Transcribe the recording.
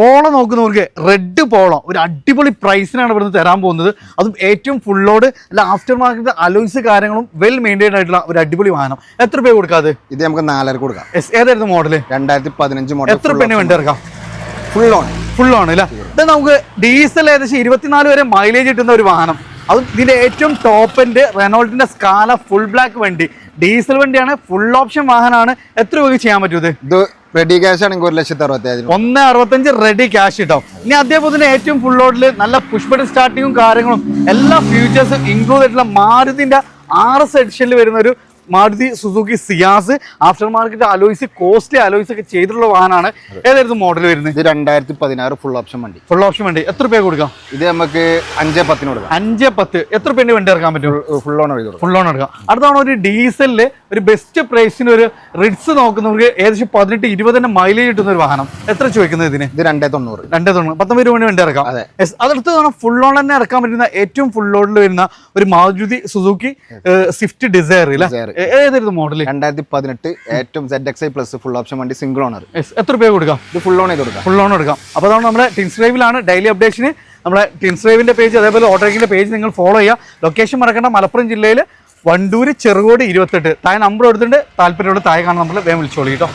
പോളം നോക്കുന്നവർക്ക് red പോളം ഒരു അടിപൊളി പ്രൈസിനാണ് ഇവിടുന്ന് തരാൻ പോകുന്നത്. അതും ഏറ്റവും ഫുള്ളോട് അല്ല ആഫ്റ്റർ മാർക്കറ്റ് അലോയ്സ് കാര്യങ്ങളും വെൽ മെയിന്റൈൻഡ് ആയിട്ടുള്ള ഒരു അടിപൊളി വാഹനം. എത്ര രൂപ കൊടുക്കാതെ ഇത് നമുക്ക് നാലര കൊടുക്കാം. എസ് ഏതായിരുന്നു മോഡൽ രണ്ടായിരത്തി പതിനഞ്ച് മോഡൽ എത്ര രൂപ വേണ്ടി ഇറക്കാം ഫുൾ ഓൺ ഫുൾ ഓൺ അല്ലേ? ഇത് നമുക്ക് ഡീസൽ ഏകദേശം ഇരുപത്തിനാല് വരെ മൈലേജ് കിട്ടുന്ന ഒരു വാഹനം. അതും ഇതിന്റെ ഏറ്റവും ടോപ്പ് എൻഡ് റെനോൾട്ടിന്റെ സ്കാല ഫുൾ ബ്ലാക്ക് വണ്ടി. ഡീസൽ വണ്ടിയാണ് ഫുൾ ഓപ്ഷൻ വാഹനമാണ്. എത്ര രൂപയ്ക്ക് ചെയ്യാൻ പറ്റും ഇത് റെഡി ക്യാഷ് ആണെങ്കിൽ ഒരു ലക്ഷത്തി അറുപത്തി അയ്യായിരം ഒന്ന് അറുപത്തഞ്ച് റെഡി ക്യാഷ് കിട്ടും ഇനി അതേപോലെ തന്നെ ഏറ്റവും ഫുൾ ലോഡിൽ നല്ല പുഷ്പടി സ്റ്റാർട്ടിങ്ങും കാര്യങ്ങളും എല്ലാ ഫീച്ചേഴ്സും ഇൻക്ലൂഡ് ആയിട്ടുള്ള മാരുതിന്റെ ആർ എസ് എഡിഷനിൽ വരുന്ന ഒരു Maruti Suzuki Ciaz after market alloys costly alloys ഒക്കെ ചെയ്തിട്ടുള്ള വാഹനമാണ്. ഏതായിരുന്നു മോഡൽ വരുന്നത്? ഇത് രണ്ടായിരത്തി പതിനാറ് ഫുൾ ഓപ്ഷൻ വണ്ടി. ഫുൾ ഓപ്ഷൻ വണ്ടി. എത്ര രൂപ കൊടുക്കാം? ഇത് നമുക്ക് അഞ്ച് പത്തിന് കൊടുക്കാം. അഞ്ച് പത്ത്. എത്ര പേര് വണ്ടി ഇറക്കാൻ പറ്റും? ഫുൾ ഓൺ ഫുൾ ഓൺ എടുക്കാം. അടുത്താണ് ഒരു ഡീസലിൽ ഒരു ബെസ്റ്റ് പ്രൈസിന് ഒരു റിഡ്സ് നോക്കുന്നവർക്ക് ഏകദേശം പതിനെട്ട് ഇരുപതിന്റെ മൈലേജ് കിട്ടുന്ന ഒരു വാഹനം. എത്ര ചോദിക്കുന്നത് ഇതിന്? ഇത് രണ്ടേ തൊണ്ണൂറ്. രണ്ടേ തൊണ്ണൂറ്. പത്തൊമ്പത് രൂപ വണ്ടി ഇറക്കാം. അതടുത്ത് തവണ ഫുൾ ഓൺ തന്നെ ഇറക്കാൻ പറ്റുന്ന ഏറ്റവും ഫുൾ ഓണിൽ വരുന്ന ഒരു Maruti Suzuki Swift Dzire Dzire. ഏതായിരുന്നു മോഡൽ രണ്ടായിരത്തി പതിനെട്ട് ഏറ്റവും Z X I plus full option വണ്ടി സിംഗിൾ ഓണർ എത്ര രൂപ കൊടുക്കാം? ഇത് ഫുൾ ഓൺ ചെയ്ത് കൊടുക്കാം. ഫുൾ ഓൺ എടുക്കാം. അപ്പോൾ അതാണ് നമ്മുടെ ടിൻസ് ഡ്രൈവിലാണ് ഡെയിലി അപ്ഡേഷന് നമ്മുടെ ടിൻസ് ഡ്രൈവിന്റെ പേജ് അതേപോലെ ഓട്ടോക്കിന്റെ പേജ് നിങ്ങൾ ഫോളോ ചെയ്യുക. ലൊക്കേഷൻ മറക്കേണ്ട മലപ്പുറം ജില്ലയിൽ വണ്ടൂര് ചെറുകോട് ഇരുപത്തെട്ട്. താഴെ നമ്പർ കൊടുത്തിട്ടുണ്ട് താല്പര്യമുള്ള താഴെ കാണാൻ നമ്മൾ വേഗം വിളിച്ചോളൂ കേട്ടോ.